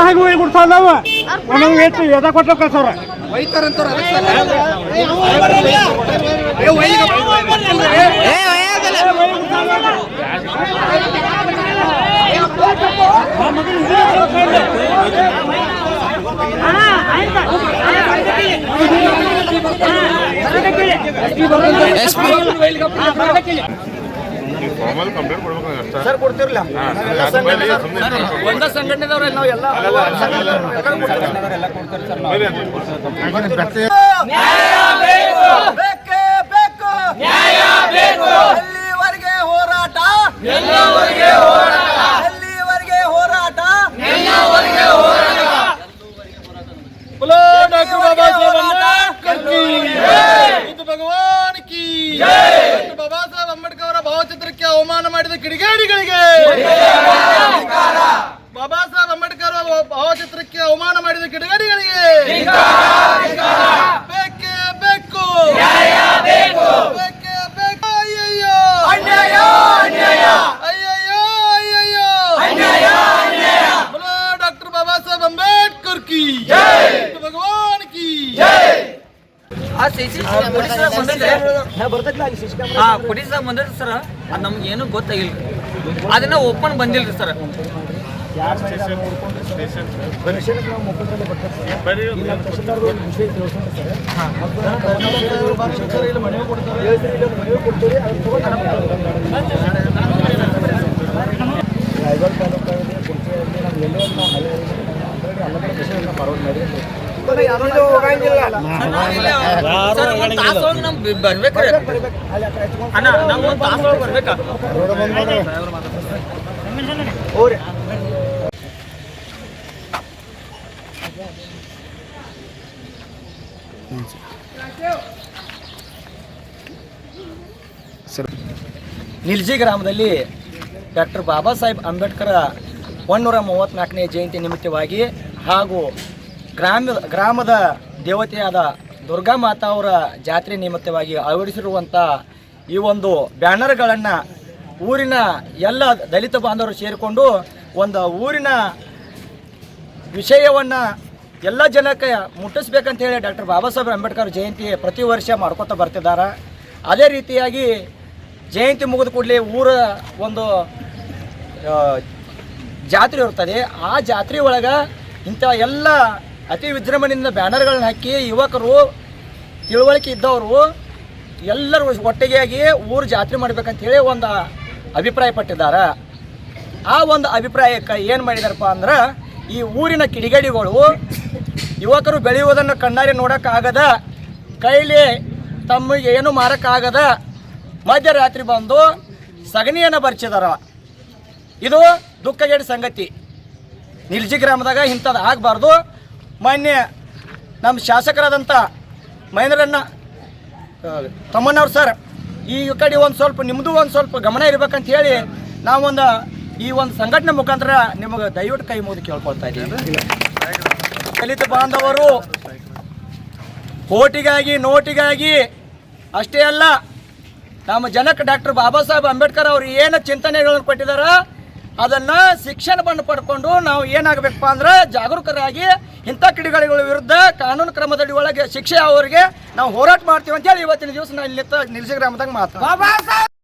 ಹಾಗೆ ಎದ ಕೊಟ್ಟು ಕಳ್ಸವ್ರ ಫಾರ್ಮಲ್ ಕಂಪ್ಲೇಂಟ್ ಕೊಡ್ಬೇಕು ಸರ್ ಕೊಡ್ತಿರ್ಲಿಲ್ಲ ಒಂದ ಸಂಘಟನೆದವ್ರೆ ನಾವು ಎಲ್ಲ ಬೇಕೇ ಬೇಕು. ಅವಮಾನ ಮಾಡಿದ ಕಿಡಿಗೇಡಿಗಳಿಗೆ. ಬಾಬಾ ಸಾಹೇಬ್ ಅಂಬೇಡ್ಕರ್ ಭಾವಚಿತ್ರಕ್ಕೆ ಅವಮಾನ ಮಾಡಿದ ಕಿಡಿಗೇಡಿಗಳಿಗೆ. ಹಾ. ಪೊಲೀಸಾಗ ಬಂದಿರಿ ಸರ್ ಅದು ನಮ್ಗೆ ಏನು ಗೊತ್ತಾಗಿಲ್ಲ ಅದನ್ನ ಓಪನ್ ಬಂದಿಲ್ರಿ ಸರ್ ಸರ್ ಒಂದು ತಾಸೊಳಗೆ ನಮ್ಗೆ ಬರ್ಬೇಕ್ರಿ. ಅಣ್ಣ ನಾವು ಒಂದು ತಾಸೊಳಗೆ ಬರ್ಬೇಕಾ? ನಿಲ್ಜಿ ಗ್ರಾಮದಲ್ಲಿ ಡಾಕ್ಟರ್ ಬಾಬಾ ಸಾಹೇಬ್ ಅಂಬೇಡ್ಕರ್ ಒನ್ನೂರ ಮೂವತ್ತ್ನಾಲ್ಕನೇ ಜಯಂತಿ ನಿಮಿತ್ತವಾಗಿ ಹಾಗೂ ಗ್ರಾಮ, ಗ್ರಾಮದ ದೇವತೆಯಾದ ದುರ್ಗಾ ಮಾತಾ ಅವರ ಜಾತ್ರೆ ನಿಮಿತ್ತವಾಗಿ ಅಳವಡಿಸಿರುವಂಥ ಈ ಒಂದು ಬ್ಯಾನರ್ಗಳನ್ನು ಊರಿನ ಎಲ್ಲ ದಲಿತ ಬಾಂಧವರು ಸೇರಿಕೊಂಡು ಒಂದು ಊರಿನ ವಿಷಯವನ್ನು ಎಲ್ಲ ಜನಕ್ಕೆ ಮುಟ್ಟಿಸ್ಬೇಕಂತ ಹೇಳಿ ಡಾಕ್ಟರ್ ಬಾಬಾ ಸಾಹೇಬ್ ಅಂಬೇಡ್ಕರ್ ಜಯಂತಿ ಪ್ರತಿ ವರ್ಷ ಮಾಡ್ಕೊತಾ ಬರ್ತಿದ್ದಾರೆ ಅದೇ ರೀತಿಯಾಗಿ ಜಯಂತಿ ಮುಗಿದ ಕೂಡಲೇ ಊರ ಒಂದು ಜಾತ್ರೆ ಇರ್ತದೆ. ಆ ಜಾತ್ರೆ ಒಳಗೆ ಇಂಥ ಎಲ್ಲ ಅತಿ ವಿಜೃಂಭಣೆಯಿಂದ ಬ್ಯಾನರ್ಗಳನ್ನ ಹಾಕಿ ಯುವಕರು ತಿಳುವಳಿಕೆ ಇದ್ದವರು ಎಲ್ಲರೂ ಒಟ್ಟಿಗೆಯಾಗಿ ಊರು ಜಾತ್ರೆ ಮಾಡ್ಬೇಕಂತ ಹೇಳಿ ಒಂದು ಅಭಿಪ್ರಾಯ ಪಟ್ಟಿದ್ದಾರೆ. ಆ ಒಂದು ಅಭಿಪ್ರಾಯಕ್ಕೆ ಏನು ಮಾಡಿದಾರಪ್ಪ ಅಂದ್ರೆ ಈ ಊರಿನ ಕಿಡಿಗೇಡಿಗಳು ಯುವಕರು ಬೆಳೆಯುವುದನ್ನು ಕಣ್ಣಾರೆ ನೋಡೋಕ್ಕಾಗದ, ಕೈಲಿ ತಮಗೆ ಏನು ಮಾರಕ್ಕಾಗದ ಮಧ್ಯರಾತ್ರಿ ಬಂದು ಸಗಣಿಯನ್ನು ಬರ್ಚಿದಾರ ಇದು ದುಃಖಗೇಡಿ ಸಂಗತಿ. ನಿಲ್ಜಿ ಗ್ರಾಮದಾಗ ಇಂಥದ್ದು ಆಗಬಾರ್ದು. ಮಾನ್ಯ ನಮ್ಮ ಶಾಸಕರಾದಂಥ ಮಹೇಂದ್ರಣ್ಣ ತಮ್ಮಣ್ಣವ್ರು ಸರ್ ಈ ಕಡೆ ಒಂದು ಸ್ವಲ್ಪ ನಿಮ್ಮದು ಒಂದು ಸ್ವಲ್ಪ ಗಮನ ಇರ್ಬೇಕಂತ ಹೇಳಿ ನಾವೊಂದು ಈ ಒಂದು ಸಂಘಟನೆ ಮುಖಾಂತರ ನಿಮಗೆ ದಯವಿಟ್ಟು ಕೈ ಮುಗಿದು ಕೇಳ್ಕೊಳ್ತಾ ಇದ್ದೀವಿ ದಲಿತ ಬಾಂಧವರು ಓಟಿಗಾಗಿ ನೋಟಿಗಾಗಿ ಅಷ್ಟೇ ಅಲ್ಲ, ನಮ್ಮ ಜನಕ್ಕೆ ಡಾಕ್ಟರ್ ಬಾಬಾ ಸಾಹೇಬ್ ಅಂಬೇಡ್ಕರ್ ಅವರು ಏನು ಚಿಂತನೆಗಳನ್ನು ಕೊಟ್ಟಿದಾರ ಅದನ್ನ ಶಿಕ್ಷಣ ಬಂದು ಪಡ್ಕೊಂಡು ನಾವು ಏನಾಗಬೇಕಪ್ಪ ಅಂದ್ರೆ ಜಾಗರೂಕರಾಗಿ ಇಂಥ ಕಿಡಿಗಳ ವಿರುದ್ಧ ಕಾನೂನು ಕ್ರಮದಡಿ ಒಳಗೆ ಶಿಕ್ಷೆ ಅವರಿಗೆ ನಾವು ಹೋರಾಟ ಮಾಡ್ತೀವಿ ಅಂತೇಳಿ ಇವತ್ತಿನ ದಿವಸ ನಾನು ಇಲ್ಲಿ ನಿಲ್ಸಿ ಗ್ರಾಮದಾಗ ಮಾತು